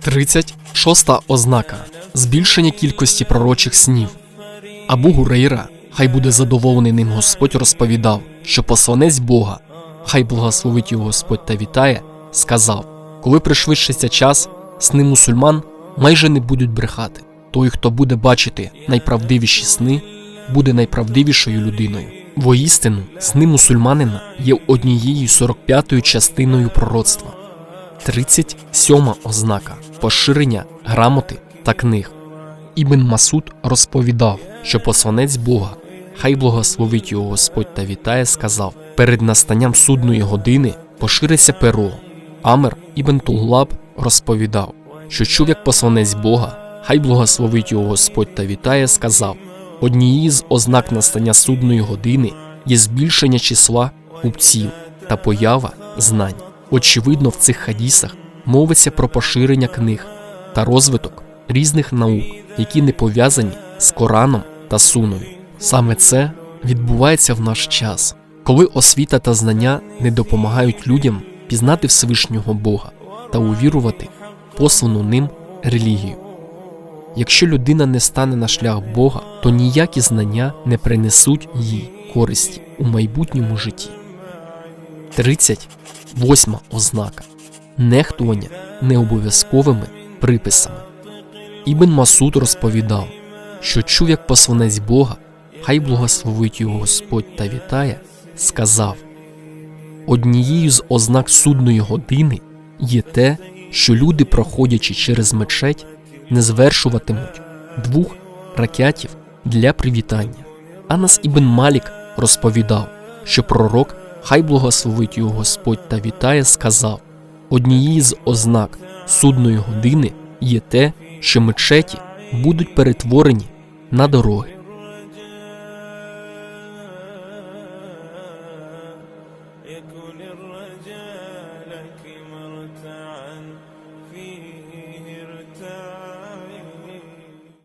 36 ознака збільшення кількості пророчих снів. Абу Гурейра, хай буде задоволений ним Господь, розповідав, що посланець Бога, хай благословить його Господь та вітає, сказав: коли пришвидшиться час, сни мусульман майже не будуть брехати. Той, хто буде бачити найправдивіші сни, буде найправдивішою людиною. Воістину, сни мусульманина є однією 45-ю частиною пророцтва. 37 ознака поширення грамоти та книг. Ібн Масуд розповідав, що посланець Бога, хай благословить його Господь та вітає, сказав: перед настанням судної години пошириться перо. Амер Ібн Туглаб розповідав, що чув, як посланець Бога, хай благословить його Господь та вітає, сказав: однією з ознак настання судної години є збільшення числа купців та поява знань. Очевидно, в цих хадісах мовиться про поширення книг та розвиток різних наук, які не пов'язані з Кораном та Суною. Саме це відбувається в наш час, коли освіта та знання не допомагають людям пізнати Всевишнього Бога та увірувати послану ним релігію. Якщо людина не стане на шлях Бога, то ніякі знання не принесуть їй користі у майбутньому житті. 38 ознака нехтування необов'язковими приписами. Ібн Масуд розповідав, що чув, як посланець Бога, хай благословить його Господь та вітає, сказав: Однією з ознак судної години є те, що люди, проходячи через мечеть, не звершуватимуть двох ракятів для привітання. Анас Ібн Малік розповідав, що пророк, хай благословить його Господь та вітає, сказав: однією з ознак судної години є те, що мечеті будуть перетворені на дороги. يكون الرجاء لك